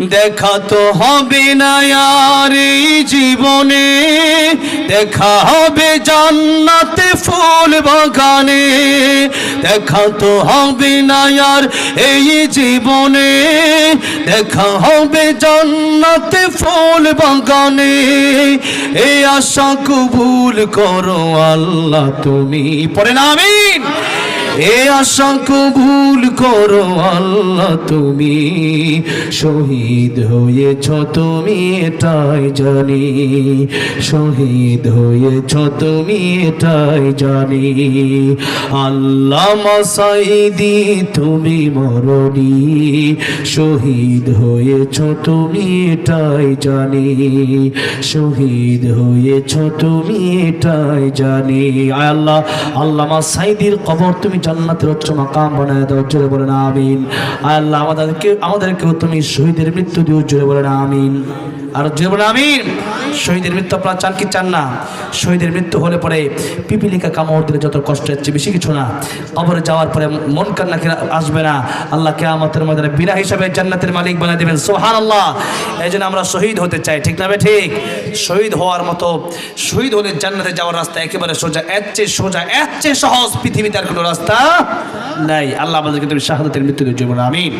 দেখা তো হবে না আর এই জীবনে। দেখা হবে জান্নাতে ফুল বাগানে। দেখা তো হবে না আর এই জীবনে। দেখা হবে জান্নাতে ফুল বাগানে। এই আশা কবুল করো আল্লাহ তুমি। পড়ে না, আমিন। এ আশা কবুল করো আল্লাহ তুমি। শহীদ হয়েছ তুমি, এটাই জানি। শহীদ হয়েছ তুমি, এটাই জানি। আল্লাহ মাসাইদি, তুমি মরণি। শহীদ হয়েছ তুমি, এটাই জানি। শহীদ হয়েছ তুমি, এটাই জানি। আল্লাহ আল্লাহ সাইদির কবর তুমি জান্নাতের উচ্চ মাকাম বানায় দাও, জোরে বলে না আমিন আল্লাহ, আমাদেরকে আমাদেরকেও তুমি শহীদের মৃত্যু দিও, জোরে বলে না আমিন। আর জোরে বলে আমিন। শহীদের মৃত্যু আপনারা চান কি চান না? শহীদের মৃত্যু হলে পরে পিপিলিকা কামড় দিলে যত কষ্ট হচ্ছে, বেশি কিছু না। কবরে যাওয়ার পরে মন কান্না আসবে না? আল্লাহ কেয়ামতের মধ্যে বিনা হিসাবে জান্নাতের মালিক বানিয়ে দেবেন সোহান আল্লাহ এই জন্য আমরা শহীদ হতে চাই, ঠিক না ঠিক? শহীদ হওয়ার মতো, শহীদ হলে জান্নাতে যাওয়ার রাস্তা একেবারে সোজা, এর চেয়ে সোজা, এর চেয়ে সহজ পৃথিবীতে আর কোনো রাস্তা নাই। আল্লাহ আমাদেরকে তুমি শাহাদাতের মৃত্যু জীবন আমিন।